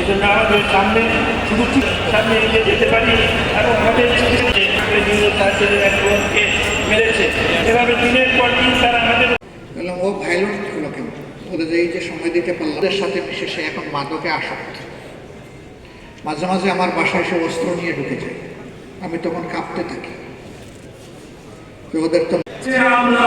এই জন্য আমাদের সামনে শুধু ঠিক সামনে এগিয়ে যেতে পারি এবং আমাদের মেরেছে। এভাবে দিনের পর দিন তারা আমাদের ও ভাইলেন্ট হলো কেন? ওদের এই যে সময় দিতে পারলাম ওদের সাথে মিশে এখন মাদকে আসক্ত। মাঝে মাঝে আমার বাসায় সে অস্ত্র নিয়ে ঢুকে যায়। আমি তখন কাঁপতে থাকি। ওদের তো আমরা